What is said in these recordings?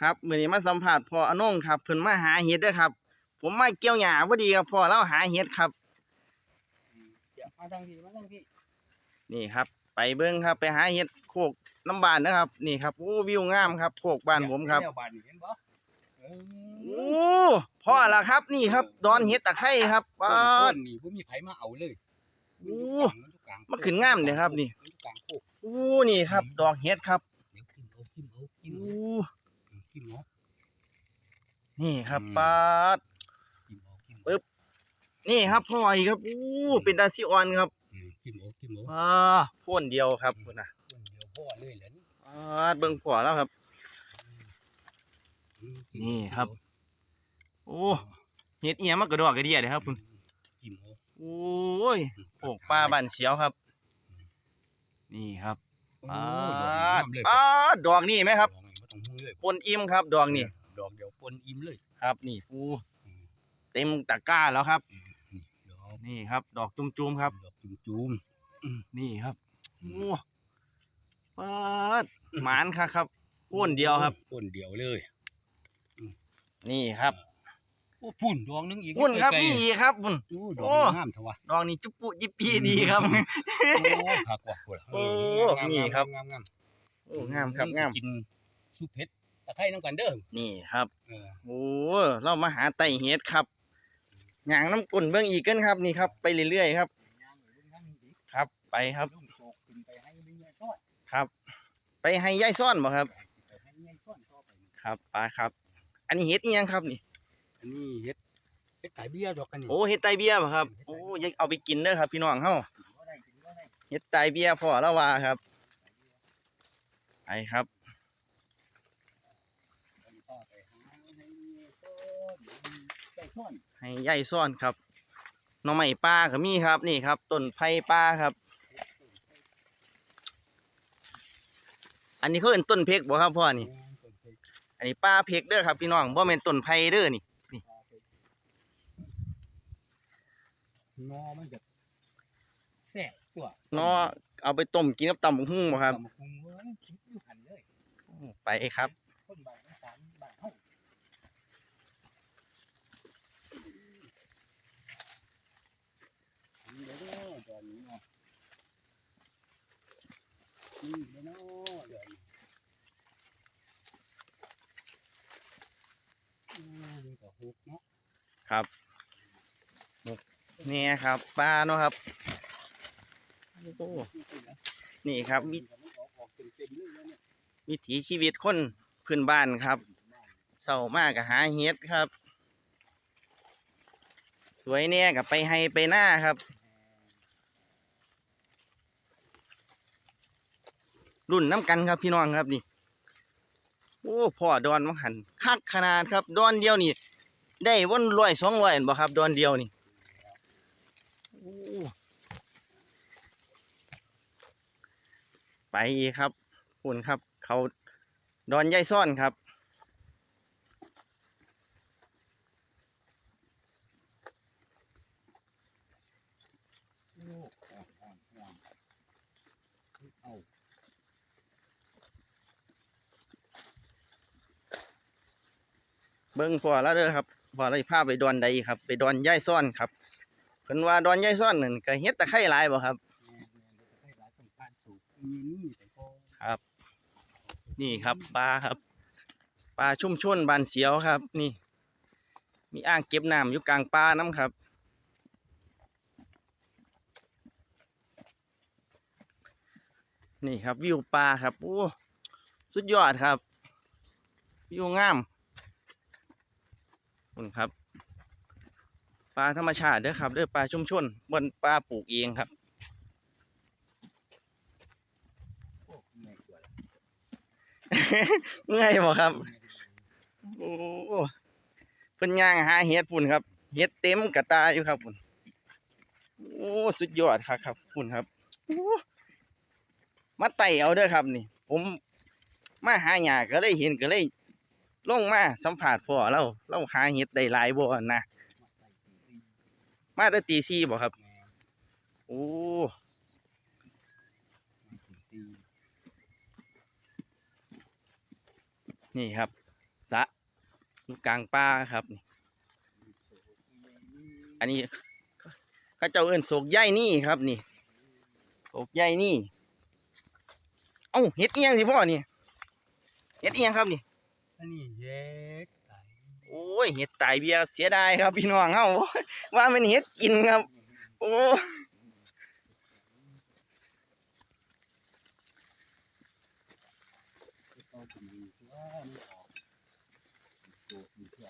ครับมื้อนี้มาสัมภาษณ์พ่ออนงครับเพิ่นมาหาเห็ดเด้อครับ ผมมาเกี่ยวหญ้าพอดีครับพ่อเราหาเห็ดครับเดี๋ยวมาทางพี่มาทางพี่นี่ครับ ไปเบิ่งครับ ไปหาเห็ดโคกน้ำบานนะครับ นี่ครับโอ้วิวงามครับโคกบ้านผมครับแนวบ้านนี่เห็นบ่เอโอ้พ่อละครับ นี่ครับ ดอนเห็ดตะไคร้ครับต้ป้านดนี่บ่มีไผมาเอาเลยโอ้มันอยู่กลางมาขึ้นงามเลยครับ นี่มัอยู่กลางโคกโอ้นี่ครับ ดอกเห็ดครับเดี๋ยวกินเอากินเอากินโอ้เอา กินเอานี่ครับอืมป้าดกินเอากินปึ๊บนี่ครับพ่ออีกครับโอ้เป็นตาซิออนครับอืมกินเอากินเอาอ่าพ่นเดียวครับพุ่นน่ะคนเดียวพ่อเลยแหละนี่อ่าเบิ่งพ่อแล้วครับอืมกินี่เอาครับ โอ้เห็ดเอียงมากระดอกกระเดียเลยครับพุ่นกินเอาโอ้ยโอ้ปลาบ้านเสียวครับ นี่ครับโอ้ปาดอกดงามเลยปาดดอกนี่ไหมครับ ดอกนี่บ่ต้องหุ้เลยปนอิ่มครับ ดอกนี่ดอกเดียวปนอิ่มเลย ครับ นี่ปูอืมเต็มตะกร้าแล้วครับ นี่ดอกนี่ครับ ดอกจุ่มๆครับ ดอกจุ่มนี่ครับโอ้ปาดหมานค่ะครับๆพ่นเดียวครับพ่นเดียวเลย นี่ครับโอ้พุ่นดอกหนึงอีกพุ่นครับไกลๆนี่อีกครับพุ่นโอ้ดโอ้อกงามเถอะวะดอกนี่จุ๊บปุ๊ยิบปีดีครับโอ้หักว่ะพุ่นโอ้งามๆนี่ครับงามๆงามโอ้งามครับงามกิน ซุปเผ็ดตะไคร้น้ำกันเด้อนี่ครับ เออโอ้เรามาหาไต่เห็ดครับหยางน้ำกุ่นเบื้องอีกกันครับนี่ครับไปเรื่อยๆครับครับ ไปครับ ลุงโศกขึ้นไปให้มีเงินก้อนครับ ไปให้ยายซ่อนบ่ครับ ไปให้เงินก้อนต่อไป ครับไปครับ อันนี้เห็ดอีหยังครับนี่ อันนี้เฮ็ดเฮ็ดไก่เบี้ยดอกกันนี่โอ้เห็ดไตเบี้ยบ่ครับ โอ้อยังเอาไปกินเด้อครับ พี่น้องเฮา กินบ่ได้กินบ่ได้เห็ดไตเบี้ยพ่อละว่าครับ ไปครับ อันนี้ก็ไปหาให้เงินก้อน ใส่ก้อนให้ยายซ่อนครับหน่อไม้ป่าก็มีครับนี่ครับต้นไผ่ป่าครับ อันนี้เขาเป็นต้นเพกบ่ครับพ่อนี่ อันนี้ป่าเพกเด้อครับพี่น้องบ่แม่นต้นไผ่เด้อนี่นอมันจะแซ่บตัวเนาะเอาไปต้มกินกับตำบักหุ่งบ่ครับตำบักหุ่งเว้ยคิดอยู่หันเลยไปครับ คนบ้านอีสานบ้านเฮาอันนี้เด้อตอนนี้เนาะ นี่เด้อเนาะเดี๋ยวนี่ก็ฮุกเนาะครับนี่ครับปลาเนาะครับโอ้นี่ครับ วิวิถีชีวิตคนพื้นบ้านครับเศร้ามากกับหาเฮ็ดครับ สวยแน่กับไปให้ไปหน้าครับ รุ่นน้ำกันครับพี่น้องครับนี่ โอ้พ่อดอนมังหันคักขนาดครับ ดอนเดียวนี่ ได้วันร้อยสองร้อยบ่ครับ ดอนเดียวนี่ไปอีกครับคุณครับ เขาดอนใยซ่อนครับ โอ้อ่อนอ่อนอ่อนเอา เบิ่งพ่อแล้วเด้อครับพ่อเลยพาไปดอนใดครับ ไปดอนยายซ่อนครับเพิ่นว่าดอนยายซ่อนนั่นก็เฮ็ดตะไคร้หลายบ่ครับแม่แม่เดี๋ยวจะให้หลายต้องการสูบมีนี่แต่ก็ครับนี่ครับปลาครับปลาชุ่มชนบานเสียวครับ นี่ มีอ่างเก็บน้ำอยู่กลางป่าน้ำครับนี่ครับวิวปลาครับโอ้สุดยอดครับวิวงาม คุณครับปลาธรรมชาติเด้อครับเด้อปลาชุ่มชนบนปลาปลูกเองครับโอ้เหนื่อยกว่าละเมื่อยบ่ครับโอ้เพิ่นย่างหาเห็ดพุ่นครับเห็ดเต็มกระตาอยู่ครับพุ่นโอ้สุดยอดครับครับพุ่นครับโอ้มาไต่เอาเด้อครับนี่ ผมมาหาหญ้าก็เลยเห็นก็เลย ลงมาสัมผัสพ่อเราเราหาเห็ดได้หลายบ่นะมาแต่ตีสี่บ่ครับโอ้นี่ครับสะอยู่กลางป่าครับนี่อันนี้เขาเจ้าเอิ้นโศกใยนี่ครับนี่โศกใยนี่ เอ้าเฮ็ดเอียงสิพ่อนี่เฮ็ดเอียงครับนี่ อันนี้เย็ดไก่โอ้ยเห็ดตายเบียร์เสียดายครับพี่น้องเฮาว่ามันเห็ดกินครับ โอ้ต้องกินดีว่าไม่ออกโดดอยู่เพื่อ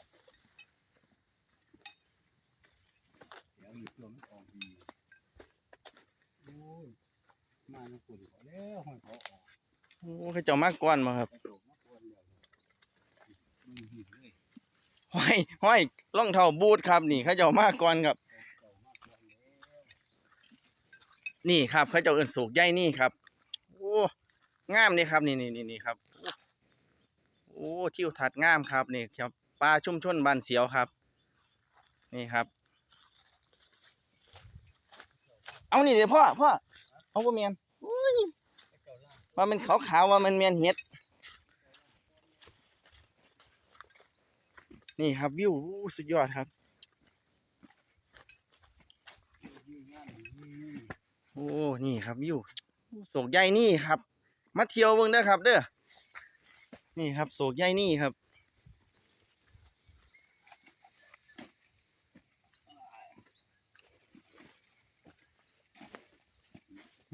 เดี๋ยวอยู่เพื่อไม่ออกดีโอ้ยมาในฝุ่นเขาแล้วหอยขาออกโอ้เขาเจ้ามากก้อนมาครับ ห้อยห้อยรองเท้าบูทครับนี่เขาเจ้ามากก้อนครับ นี่ครับเขาเจ้าเอิ้นโศกใหญ่นี่ครับโอ้งามนี่ครับ นี่นี่นี่นี่ครับ โอ้ทิวทัศน์งามครับนี่ครับปลาชุ่มชนบานเสียวครับ นี่ครับ เอานี่เดี๋ยวพ่อพ่อเอาว่าเมียนว้าล่างว่ามันขาวๆว่ามันเมียนเห็ด นี่ครับวิวสุดยอดครับโอ้นี่ครับวิวโศกใหญ่นี่ครับ มาเที่ยวเบิ่งเด้อครับ เด้อนี่ครับโศกใหญ่นี่ครับ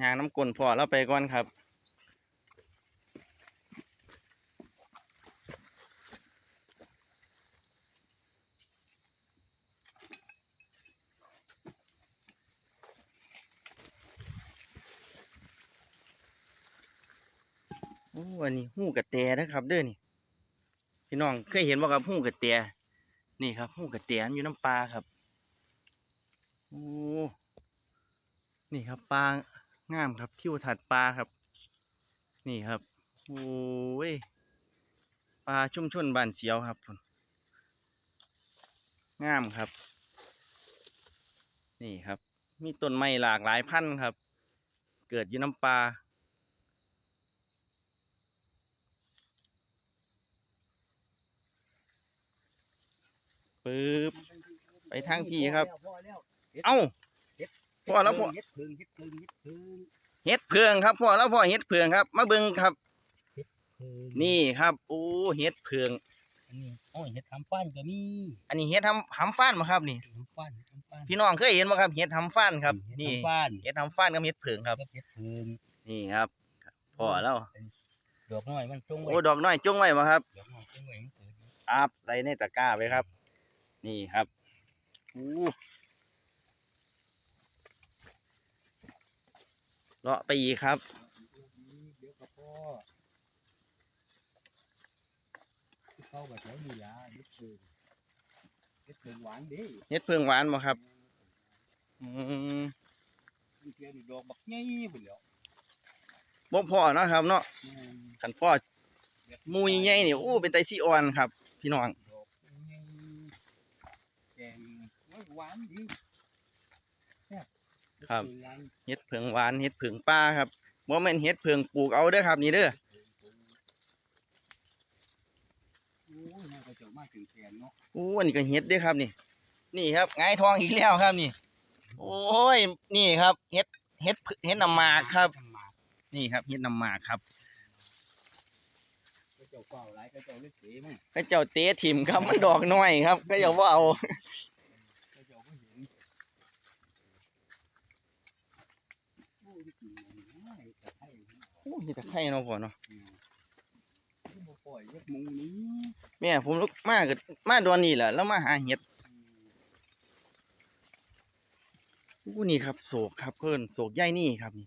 ยางน้ำกลนพอแล้วไปก่อนครับ โอ้อันนี้หู้กระแตนะ ครับเด้อนี่พี่น้องเคยเห็นบ่ครับหูกระแตนี่ครับหูกระแตมันอยู่น้ำปลาครับโอ้นี่ครับปลางามครับทิวทัดปลาครับ นี่ครับโอ้ยปลาชุ่มชนบานเสียวครับงามครับ นี่ครับ มีต้นไม้หลากหลายพันธุ์ครับ เกิดอยู่น้ำปลา ปึ๊บไปทางพี่ครับพอแล้วเอ้าพอแล้วพอเฮ็ดเพิงเฮ็ดเพิงเฮ็ดเพิงเห็ดเพืองครับพ่อแล้วพ่อเห็ดเพืองครับ มาเบิ่งครับเพิงนี่ครับโอ้เห็ดเพืองอันนี้โอ้ยเฮ็ดทำฟันก็มีอันนี้เห็ดทำหำฟ้านมาครับนี่ทำฟันทำฟันพี่น้องเคยเห็นไหมครับเห็ดทำฟ้านครับเฮ็ดนี่ทำฟันเห็ดทำฟ้านกับเห็ดเพืองครับเฮ็ดเฮ็ดเพิงนี่ครับพ่อแล้วดอกน้อยมันจงไว้โอ้ดอกน้อยจงไว้มาครับดอกน้อยจงไว้มันเกิดอัพใส่ในตะกร้าไปครับ นี่ครับอู้เลาะไปอีกครับเดี๋ยวกับพ่อเข้าไปแถวนี้ล่ะเฮ็ดเพิงเฮ็ดเพิงหวานเด้เห็ดเพืองหวานบ่ครับ อืมมันเทียนดอกบักใหญ่พุ่นแหล้วบ่พ่อเนาะครับ เนาะอืมขันพ่อหมูใหญ่ๆนี่โอ้เป็นไตซีออนครับ พี่น้อง ดอกใหญ่แดงโอ้ย หวานดีแซ่บครับเฮ็ดเพิงหวานเห็ดเผืองหวานเห็ดเผืองป่าครับบ่แม่นเห็ดเผืองปลูกเอาเด้อครับ นี่เด้อโอ้ยน่าจะเจ้ามาถึงแขนเนาะอู้อันนี้ก็เห็ดเด้อครับนี่ นี่ครับหงายทองอีกแล้วครับนี่ โอ้ยนี่ครับเห็ดเห็ดเห็ดน้ำหมากครับน้ำหมากนี่ครับเห็ดน้ำหมากครับก็เจ้าเฝ้าหลายก็เจ้าเล็กเก๋มั้ง ก็เจ้าเตะถิ่มครับมันดอกน้อยครับ ก็อย่าว่าเอา ก็เจ้าก็เห็นโอ้ยกินมันง่ายแต่ให้ มันออกโอ้ยแต่ไข่เนาะพ่อเนาะอืมที่บ่ปล่อยเล็กหมูนี้แม่ผมลุกมาก็มาดอนนี่แหละแล้วมาหาเห็ดอืมอู้นี่ครับโศกครับเพิ่นโศกใหญ่นี่ครับนี่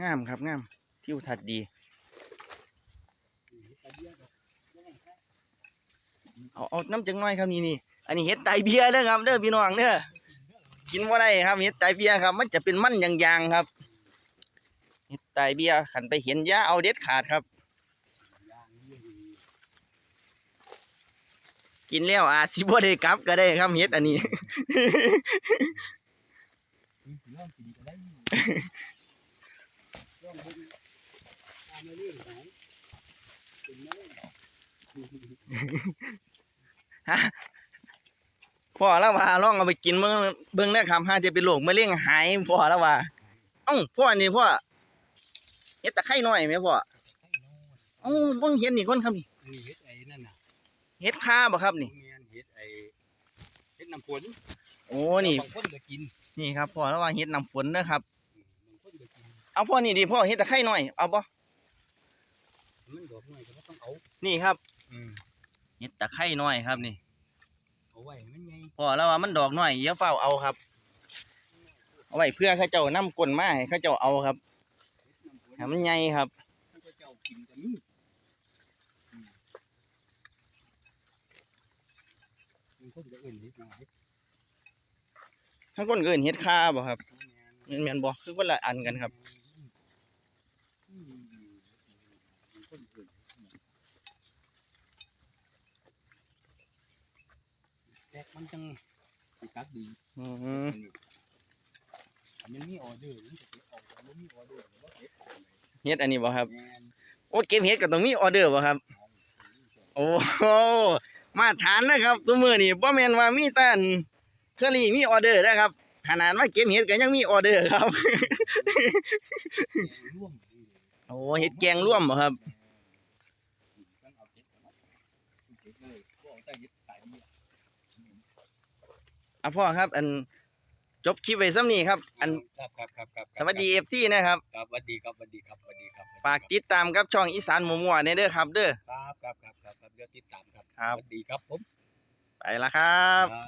งามครับงามทิวทัศน์ดีนี่ตาเบี้ยดอกบ่ได้ครับเอาเอาน้ำจังน้อยครับนี่นี่อันนี้เห็ดไตเบียเด้อครับเด้อพี่น้องเด้อกินว่าได้ครับเห็ดไตเบียครับ มันจะเป็นมันยางๆครับ เห็ดไตเบี้ยขันไปเห็นอยาเอาเด็ดขาดครับ กินแล้วอาจสิบ่ได้กลับก็ได้ครับเห็ดอันนี้ ฮะพ่อแล้วว่าลองเอาไปกินเบิ่งเบิ่งได้ครับหาจะเป็นโรคมะเร็งหายพ่อแล้วว่าเอ้าพ่อนี่พ่อ เฮ็ดตะไคร้น้อยไหมพ่อไข่น้อยเอ้าเบิ่งเฮ็ดนี่ก่อนครับนี่นี่เฮ็ดไอ้นั่นน่ะเฮ็ดคาบ่ครับนี่โรงเรียนเฮ็ดไอ้เฮ็ดน้ำฝนโอ้นี่บางคนก็กินนี่ครับพ่อแล้วว่าเฮ็ดน้ำฝนนะครับบางคนก็กินเอาพ่อนี่ดิพ่อเฮ็ดตะไคร้น้อยเอาบ่มันดอกน้อยก็บ่ต้องเอานี่ครับอืมเฮ็ดตะไคร้น้อยครับนี่เอาไว้ให้มันใหญ่พ่อแล้วว่ามันดอกน้อยอย่าเฝ้าเอาครับเอาไว้เพื่อเขาเจ้านำกลมาให้เขาเจ้าเอาครับ มันใหญ่ครับให้เจ้ากินก็มีอืมบางคนก็เอิ้นเฮ็ดน้อยทั้งคนก็เอิ้นเฮ็ดคาบ่ครับแม่นแม่นๆบ่คือคนละอันกันครับอืมบางคนก็เอิ้นแตกมันจังสิตักดีอื มอันนี้มีออเดอร์มันจะเก็บออกแต่บ่มีออเดอร์หรือว่าเก็บออกไหนเฮ็ดอันนี้บ่ครับ แม่นโอ้เก็บเฮ็ดก็ต้องมีออเดอร์บ่ครับเอาโอ้โหมาทานนะครับตัวมือนี่บ่แม่นว่ามีแต่อันเคอรี่มีออเดอร์นะครับ ขนาดว่าเก็บเฮ็ดก็ยังมีออเดอร์ครับ แกงร่วมนี่เลยโอ้เฮ็ดแกงร่วมบ่ครับ แม่นต้องเอาเก็บก่อนเนาะเก็บเลยบ่เอาแต่เฮ็ดขายดีอะอะพ่อครับ อัน จบคลิปไว้ซ้ำนี้ครับ อันครับครับครับครับสวัสดี FC นะครับ ครับสวัสดีครับสวัสดีครับสวัสดีครับฝากติดตามกับช่องอีสานหมู่มั่วในเด้อครับ เด้อครับครับครับครับครับเดี๋ยวติดตามครับครับสวัสดีครับผมไปละครับครับ